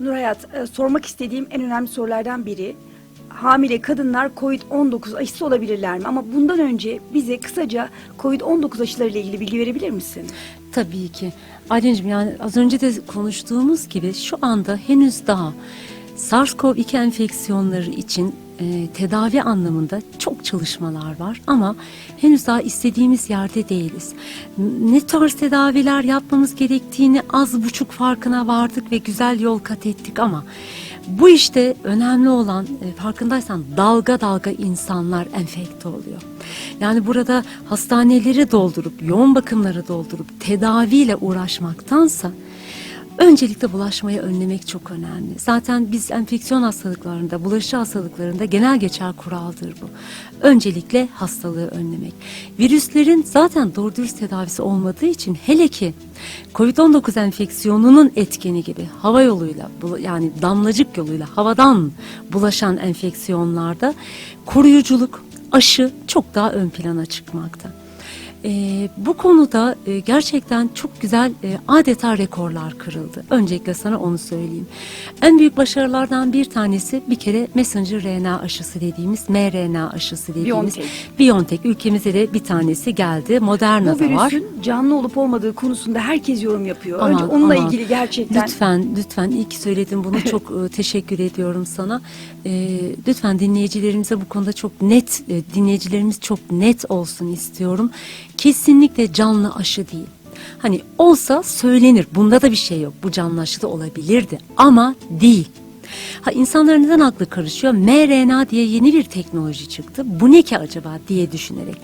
Nur Hayat, e, sormak istediğim en önemli sorulardan biri. Hamile kadınlar COVID-19 aşısı olabilirler mi? Ama bundan önce bize kısaca COVID-19 aşılarıyla ilgili bilgi verebilir misin? Tabii ki. Aylin'cim yani az önce de konuştuğumuz gibi şu anda henüz daha SARS-CoV-2 enfeksiyonları için e, tedavi anlamında çok çalışmalar var ama henüz daha istediğimiz yerde değiliz. Ne tarz tedaviler yapmamız gerektiğini az buçuk farkına vardık ve güzel yol kat ettik ama bu işte önemli olan e, farkındaysan dalga dalga insanlar enfekte oluyor. Yani burada hastaneleri doldurup yoğun bakımları doldurup tedaviyle uğraşmaktansa öncelikle bulaşmayı önlemek çok önemli. Zaten biz enfeksiyon hastalıklarında, bulaşıcı hastalıklarında genel geçer kuraldır bu. Öncelikle hastalığı önlemek. Virüslerin zaten doğru dürüst tedavisi olmadığı için hele ki COVID-19 enfeksiyonunun etkeni gibi hava yoluyla yani damlacık yoluyla havadan bulaşan enfeksiyonlarda koruyuculuk, aşı çok daha ön plana çıkmakta. Ee, bu konuda e, gerçekten çok güzel e, adeta rekorlar kırıldı. Öncelikle sana onu söyleyeyim. En büyük başarılardan bir tanesi bir kere messenger RNA aşısı dediğimiz mRNA aşısı dediğimiz BioNTech. BioNTech ülkemize de bir tanesi geldi. Bu Moderna'da var. virüsün canlı olup olmadığı konusunda herkes yorum yapıyor. Aman, Önce onunla aman. ilgili gerçekten Lütfen, lütfen iyi ki söyledin bunu çok e, teşekkür ediyorum sana. E, lütfen dinleyicilerimize bu konuda çok net, e, dinleyicilerimiz çok net olsun istiyorum. Kesinlikle canlı aşı değil. Hani olsa söylenir. Bunda da bir şey yok. Bu canlı aşı da olabilirdi ama değil. Ha insanların neden aklı karışıyor? mRNA diye yeni bir teknoloji çıktı. Bu ne ki acaba diye düşünerek.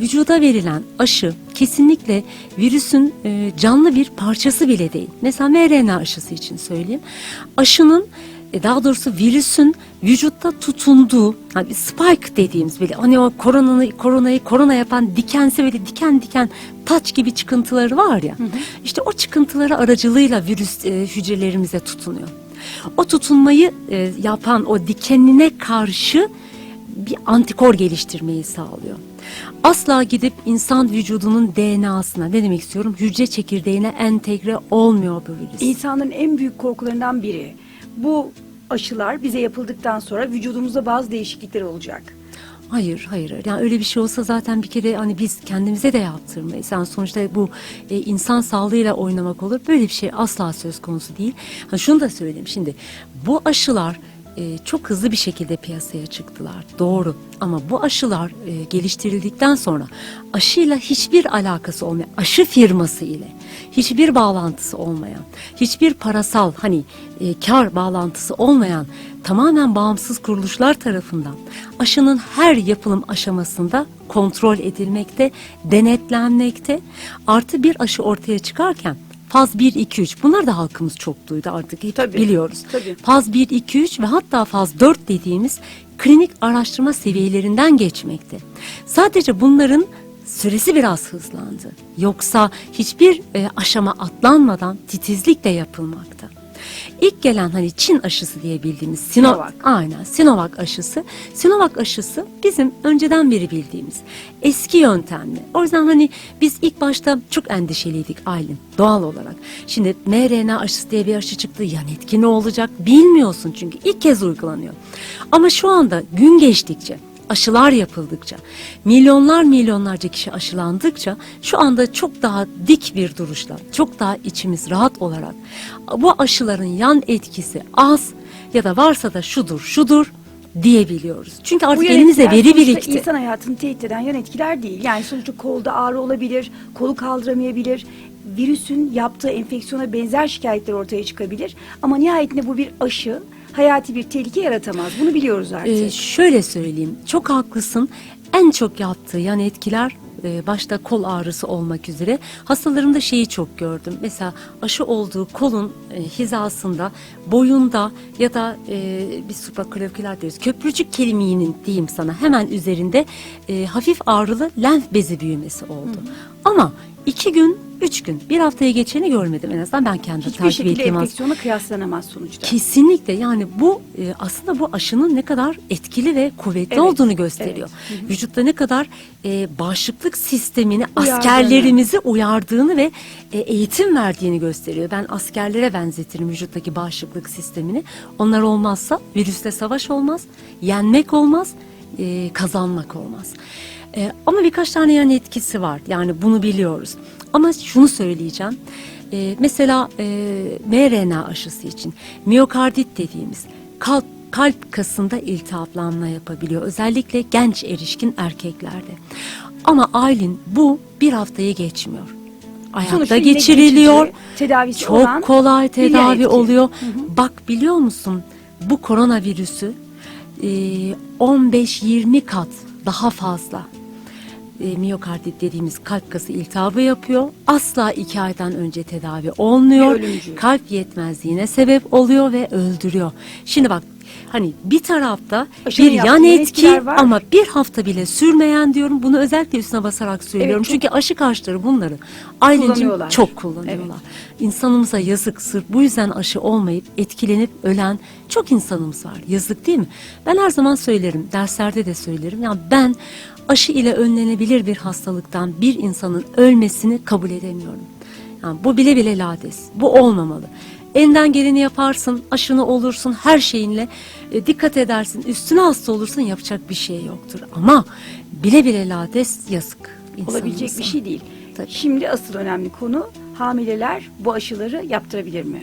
Vücuda verilen aşı kesinlikle virüsün e, canlı bir parçası bile değil. Mesela mRNA aşısı için söyleyeyim. Aşının daha doğrusu virüsün vücutta tutunduğu hani spike dediğimiz böyle hani o koronayı koronayı korona yapan dikensi böyle diken diken taç gibi çıkıntıları var ya. işte o çıkıntıları aracılığıyla virüs e, hücrelerimize tutunuyor. O tutunmayı e, yapan o dikenine karşı bir antikor geliştirmeyi sağlıyor. Asla gidip insan vücudunun DNA'sına ne demek istiyorum hücre çekirdeğine entegre olmuyor bu virüs. insanların en büyük korkularından biri. Bu aşılar bize yapıldıktan sonra vücudumuzda bazı değişiklikler olacak. Hayır, hayır. Yani öyle bir şey olsa zaten bir kere hani biz kendimize de yaptırmayız. Yani sonuçta bu e, insan sağlığıyla oynamak olur. Böyle bir şey asla söz konusu değil. Ha, şunu da söyleyeyim şimdi. Bu aşılar e, çok hızlı bir şekilde piyasaya çıktılar. Doğru. Ama bu aşılar e, geliştirildikten sonra aşıyla hiçbir alakası olmayan, aşı firması ile hiçbir bağlantısı olmayan, hiçbir parasal hani e, kar bağlantısı olmayan tamamen bağımsız kuruluşlar tarafından aşının her yapılım aşamasında kontrol edilmekte, denetlenmekte. Artı bir aşı ortaya çıkarken faz 1, 2, 3 bunlar da halkımız çok duydu artık hep Tabii, biliyoruz. tabii. Faz 1, 2, 3 ve hatta faz 4 dediğimiz klinik araştırma seviyelerinden geçmekte. Sadece bunların süresi biraz hızlandı. Yoksa hiçbir e, aşama atlanmadan titizlikle yapılmakta. İlk gelen hani Çin aşısı diye bildiğimiz Sino- Sinovac. Aynen Sinovac aşısı. Sinovac aşısı bizim önceden beri bildiğimiz eski yöntemli. O yüzden hani biz ilk başta çok endişeliydik Aylin doğal olarak. Şimdi mRNA aşısı diye bir aşı çıktı. Yan etki ne olacak bilmiyorsun çünkü ilk kez uygulanıyor. Ama şu anda gün geçtikçe aşılar yapıldıkça, milyonlar milyonlarca kişi aşılandıkça şu anda çok daha dik bir duruşla, çok daha içimiz rahat olarak bu aşıların yan etkisi az ya da varsa da şudur şudur diyebiliyoruz. Çünkü artık yan elimizde etkiler veri birikti. insan hayatını tehdit eden yan etkiler değil. Yani sonuçta kolda ağrı olabilir, kolu kaldıramayabilir. Virüsün yaptığı enfeksiyona benzer şikayetler ortaya çıkabilir. Ama nihayetinde bu bir aşı hayati bir tehlike yaratamaz. Bunu biliyoruz artık. Ee, şöyle söyleyeyim, çok haklısın. En çok yaptığı yan etkiler e, başta kol ağrısı olmak üzere hastalarımda şeyi çok gördüm. Mesela aşı olduğu kolun e, hizasında, boyunda ya da e, bir supraklaviküler diyoruz. Köprücük kemiğinin diyeyim sana hemen üzerinde e, hafif ağrılı lenf bezi büyümesi oldu. Ama iki gün, üç gün, bir haftaya geçeni görmedim en azından ben kendi Hiçbir takip şekilde ettiğim az- enfeksiyona kıyaslanamaz sonuçta. Kesinlikle yani bu e, aslında bu aşının ne kadar etkili ve kuvvetli Evet, olduğunu gösteriyor. Vücutta ne kadar e, bağışıklık sistemini Uyardığını. askerlerimizi uyardığını ve e, eğitim verdiğini gösteriyor. Ben askerlere benzetirim vücuttaki bağışıklık sistemini. Onlar olmazsa virüste savaş olmaz, yenmek olmaz, e, kazanmak olmaz. E, ama birkaç tane yan etkisi var. Yani bunu biliyoruz. Ama şunu söyleyeceğim. E, mesela e, mRNA aşısı için miyokardit dediğimiz kalp, kalp kasında iltihaplanma yapabiliyor. Özellikle genç erişkin erkeklerde. Ama Aylin bu bir haftaya geçmiyor. Ayakta Sonuçta geçiriliyor. tedavisi Çok olan kolay tedavi oluyor. Bak biliyor musun bu koronavirüsü e, 15-20 kat daha fazla e, miyokardit dediğimiz kalp kası iltihabı yapıyor. Asla iki aydan önce tedavi olmuyor. Ölümcül. Kalp yetmezliğine sebep oluyor ve öldürüyor. Şimdi bak hani bir tarafta Aşının bir yan etki var. ama bir hafta bile sürmeyen diyorum. Bunu özellikle üstüne basarak söylüyorum. çok- Çünkü aşı karşıları bunları Kullanıyorlar. çok kullanıyorlar. İnsanımıza yazık sırf bu yüzden aşı olmayıp etkilenip ölen çok insanımız var. Yazık değil mi? Ben her zaman söylerim, derslerde de söylerim. Ya ben aşı ile önlenebilir bir hastalıktan bir insanın ölmesini kabul edemiyorum. Yani bu bile bile lades. Bu olmamalı. Elinden geleni yaparsın, aşını olursun, her şeyinle e, dikkat edersin. Üstüne hasta olursun yapacak bir şey yoktur. Ama bile bile lades yazık. Olabilecek bir insanımıza. şey değil. Tabii. Şimdi asıl önemli konu hamileler bu aşıları yaptırabilir mi?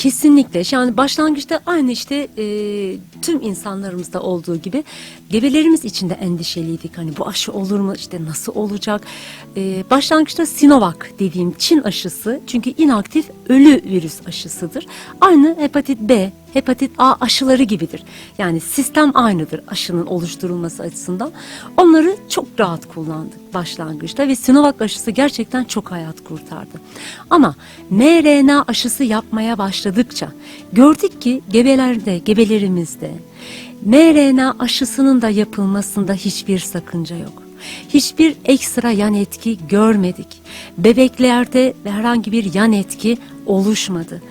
Kesinlikle. Yani başlangıçta aynı işte e, tüm insanlarımızda olduğu gibi gebelerimiz için de endişeliydik. Hani bu aşı olur mu? İşte nasıl olacak? E, başlangıçta Sinovac dediğim Çin aşısı çünkü inaktif ölü virüs aşısıdır. Aynı hepatit B, hepatit A aşıları gibidir. Yani sistem aynıdır aşının oluşturulması açısından. Onları çok rahat kullandık başlangıçta ve Sinovac aşısı gerçekten çok hayat kurtardı. Ama mRNA aşısı yapmaya başladıkça gördük ki gebelerde, gebelerimizde mRNA aşısının da yapılmasında hiçbir sakınca yok. Hiçbir ekstra yan etki görmedik. Bebeklerde herhangi bir yan etki oluşmadı.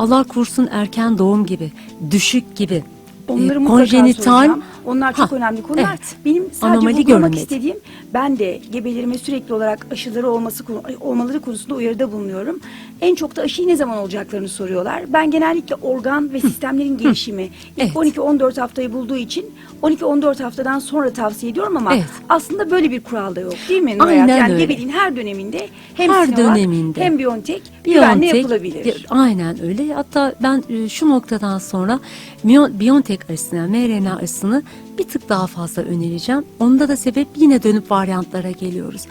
Allah korusun erken doğum gibi, düşük gibi, Onları e, mutlaka konjenital soracağım. Onlar çok Ha, önemli konular. evet. Benim sadece Anomali vurgulamak görünmedi. istediğim ben de gebelerime sürekli olarak aşıları olması olmaları konusunda uyarıda bulunuyorum. En çok da aşıyı ne zaman olacaklarını soruyorlar. Ben genellikle organ ve sistemlerin gelişimi ilk Evet. 12-14 haftayı bulduğu için 12-14 haftadan sonra tavsiye ediyorum ama Evet. aslında böyle bir kural da yok değil mi? Aynen yani öyle. gebeliğin her döneminde hem Her Sinovac döneminde. hem Biontech güvenle yapılabilir. de- Aynen öyle. Hatta ben e, şu noktadan sonra Bio- BioNTech aşısını, yani mRNA aşısını bir tık daha fazla önereceğim. Onda da sebep yine dönüp varyantlara geliyoruz.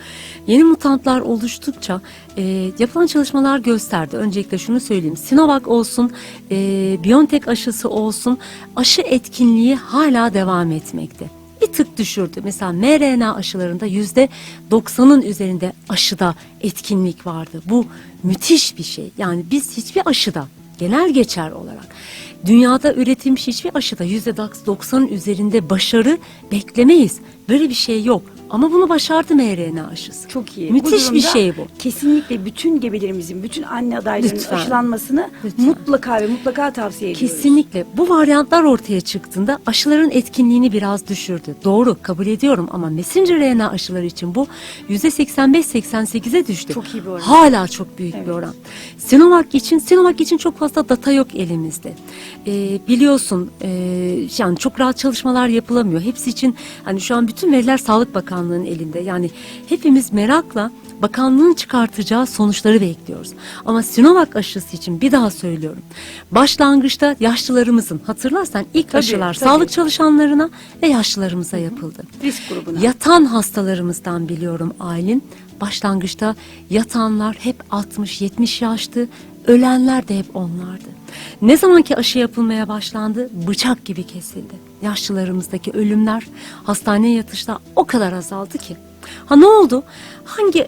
Yeni mutantlar oluştukça e, yapılan çalışmalar gösterdi. Öncelikle şunu söyleyeyim. Sinovac olsun, e, BioNTech aşısı olsun aşı etkinliği hala devam etmekte bir tık düşürdü. Mesela mRNA aşılarında yüzde 90'ın üzerinde aşıda etkinlik vardı. Bu müthiş bir şey. Yani biz hiçbir aşıda genel geçer olarak dünyada üretilmiş hiçbir aşıda yüzde 90'ın üzerinde başarı beklemeyiz. Böyle bir şey yok. Ama bunu başardı mRNA aşısı. Çok iyi. Müthiş bir şey bu. Kesinlikle bütün gebelerimizin, bütün anne adaylarının Lütfen. aşılanmasını Lütfen. mutlaka ve mutlaka tavsiye ediyoruz. Kesinlikle. Bu varyantlar ortaya çıktığında aşıların etkinliğini biraz düşürdü. Doğru kabul ediyorum ama messenger RNA aşıları için bu %85-88'e düştü. Çok iyi bir oran. Hala çok büyük Evet. bir oran. Sinovac için Sinovac için çok fazla data yok elimizde. Ee, biliyorsun e, yani çok rahat çalışmalar yapılamıyor. Hepsi için hani şu an bütün veriler Sağlık Bakanlığı'nın elinde. Yani hepimiz merakla bakanlığın çıkartacağı sonuçları bekliyoruz. Ama Sinovac aşısı için bir daha söylüyorum. Başlangıçta yaşlılarımızın hatırlarsan ilk Tabii, aşılar tabii. sağlık çalışanlarına ve yaşlılarımıza yapıldı. Risk grubuna. Yatan hastalarımızdan biliyorum Aylin. Başlangıçta yatanlar hep 60-70 yaştı. Ölenler de hep onlardı. Ne zamanki aşı yapılmaya başlandı bıçak gibi kesildi. Yaşlılarımızdaki ölümler, hastaneye yatışlar o kadar azaldı ki. Ha ne oldu? Hangi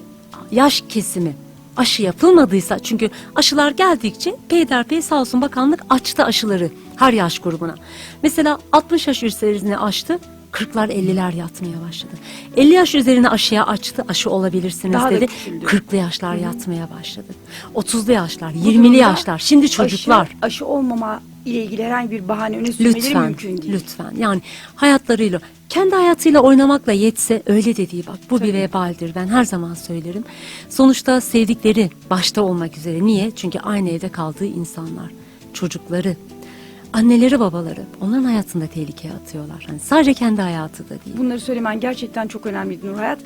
yaş kesimi aşı yapılmadıysa çünkü aşılar geldikçe peyderpey sağ olsun bakanlık açtı aşıları her yaş grubuna. Mesela 60 yaş üzerine açtı 40'lar 50'ler yatmaya başladı. 50 yaş üzerine aşıya açtı. Aşı olabilirsiniz Daha da dedi. küçüldü. 40'lı yaşlar yatmaya başladı. 30'lu yaşlar, Bu 20'li durumda yaşlar. Şimdi çocuklar. Aşı, aşı olmama ile ilgili herhangi bir bahane öne sürmeleri Lütfen, mümkün değil. lütfen. Yani hayatlarıyla, kendi hayatıyla oynamakla yetse öyle de değil bak. Bu bir Tabii. vebaldir. Ben her zaman söylerim. Sonuçta sevdikleri başta olmak üzere. Niye? Çünkü aynı evde kaldığı insanlar, çocukları, anneleri, babaları onların hayatında tehlikeye atıyorlar. Hani sadece kendi hayatı da değil. Bunları söylemen gerçekten çok önemliydi Nur Hayat.